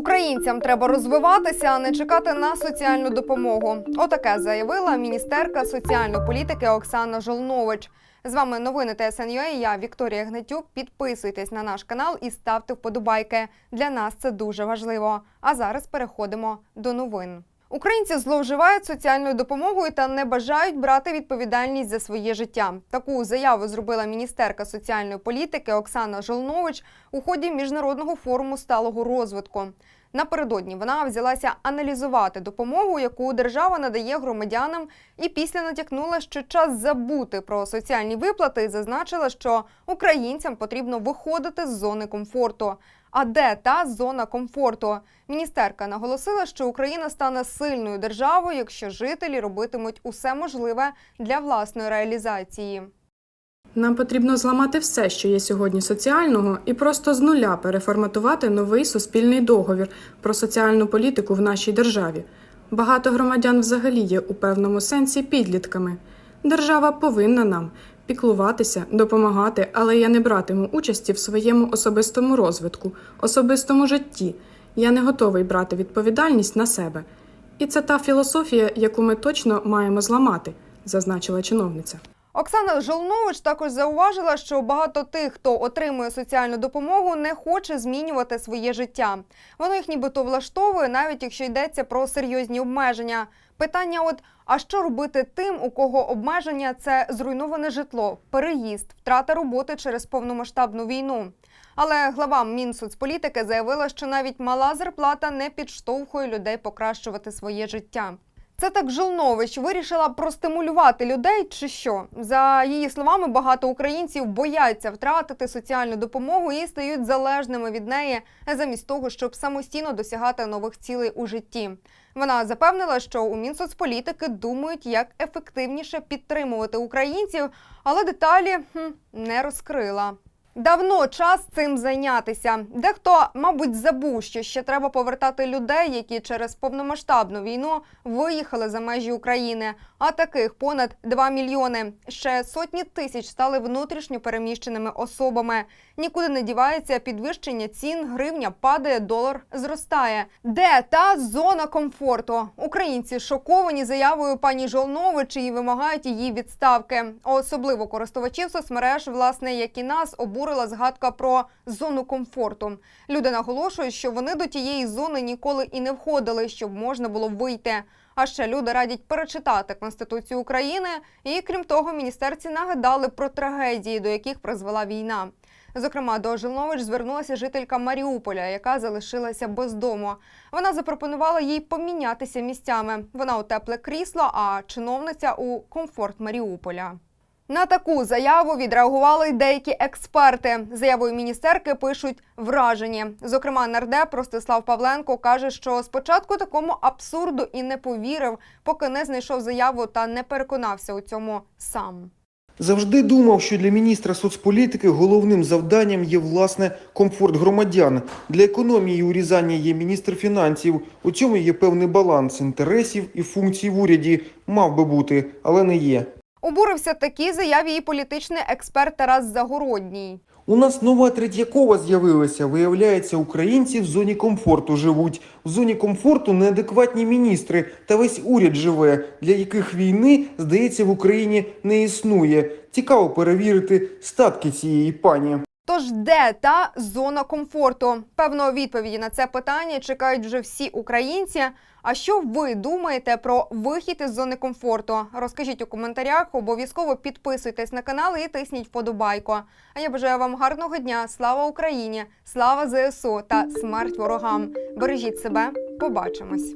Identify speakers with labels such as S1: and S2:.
S1: Українцям треба розвиватися, а не чекати на соціальну допомогу. Отаке заявила міністерка соціальної політики Оксана Жолнович. З вами новини ТСНЮА. Я Вікторія Гнатюк. Підписуйтесь на наш канал і ставте вподобайки. Для нас це дуже важливо. А зараз переходимо до новин. Українці зловживають соціальною допомогою та не бажають брати відповідальність за своє життя. Таку заяву зробила міністерка соціальної політики Оксана Жолнович у ході міжнародного форуму сталого розвитку. Напередодні вона взялася аналізувати допомогу, яку держава надає громадянам, і після натякнула, що час забути про соціальні виплати і зазначила, що українцям потрібно виходити з зони комфорту. А де та зона комфорту? Міністерка наголосила, що Україна стане сильною державою, якщо жителі робитимуть усе можливе для власної реалізації.
S2: Нам потрібно зламати все, що є сьогодні соціального, і просто з нуля переформатувати новий суспільний договір про соціальну політику в нашій державі. Багато громадян взагалі є у певному сенсі підлітками. Держава повинна нам піклуватися, допомагати, але я не братиму участі в своєму особистому розвитку, особистому житті. Я не готовий брати відповідальність на себе. І це та філософія, яку ми точно маємо зламати, зазначила чиновниця.
S1: Оксана Жолнович також зауважила, що багато тих, хто отримує соціальну допомогу, не хоче змінювати своє життя. Воно їх нібито влаштовує, навіть якщо йдеться про серйозні обмеження. Питання: от а що робити тим, у кого обмеження це зруйноване житло, переїзд, втрата роботи через повномасштабну війну. Але глава Мінсоцполітики заявила, що навіть мала зарплата не підштовхує людей покращувати своє життя. Це так Жилнович вирішила простимулювати людей, чи що? За її словами, багато українців бояться втратити соціальну допомогу і стають залежними від неї замість того, щоб самостійно досягати нових цілей у житті. Вона запевнила, що у Мінсоцполітики думають, як ефективніше підтримувати українців, але деталі хм, не розкрила. Давно час цим зайнятися. Дехто, мабуть, забув, що ще треба повертати людей, які через повномасштабну війну виїхали за межі України. А таких понад 2 мільйони. Ще сотні тисяч стали внутрішньо переміщеними особами. Нікуди не дівається підвищення цін, гривня падає, долар зростає. Де та зона комфорту? Українці шоковані заявою пані Жолнович і вимагають її відставки. Особливо користувачів соцмереж, власне, як і нас, обурила згадка про зону комфорту. Люди наголошують, що вони до тієї зони ніколи і не входили, щоб можна було вийти. А ще люди радять перечитати Конституцію України. І крім того, міністерці нагадали про трагедії, до яких призвела війна. Зокрема, до Жилнович звернулася жителька Маріуполя, яка залишилася без дому. Вона запропонувала їй помінятися місцями. Вона у тепле крісло, а чиновниця у комфорт Маріуполя. На таку заяву відреагували й деякі експерти. Заявою міністерки пишуть вражені. Зокрема, нардеп Ростислав Павленко каже, що спочатку такому абсурду і не повірив, поки не знайшов заяву та не переконався у цьому сам.
S3: Завжди думав, що для міністра соцполітики головним завданням є власне комфорт громадян. Для економії і урізання є міністр фінансів. У цьому є певний баланс інтересів і функцій в уряді. Мав би бути, але не є.
S1: Обурився такій заяві і політичний експерт Тарас Загородній.
S3: У нас нова Третьякова з'явилася. Виявляється, українці в зоні комфорту живуть. В зоні комфорту неадекватні міністри та весь уряд живе, для яких війни, здається, в Україні не існує. Цікаво перевірити статки цієї пані.
S1: Тож де та зона комфорту? Певно, відповіді на це питання чекають вже всі українці. А що ви думаєте про вихід із зони комфорту? Розкажіть у коментарях, обов'язково підписуйтесь на канал і тисніть вподобайку. А я бажаю вам гарного дня. Слава Україні! Слава ЗСУ та смерть ворогам! Бережіть себе, побачимось!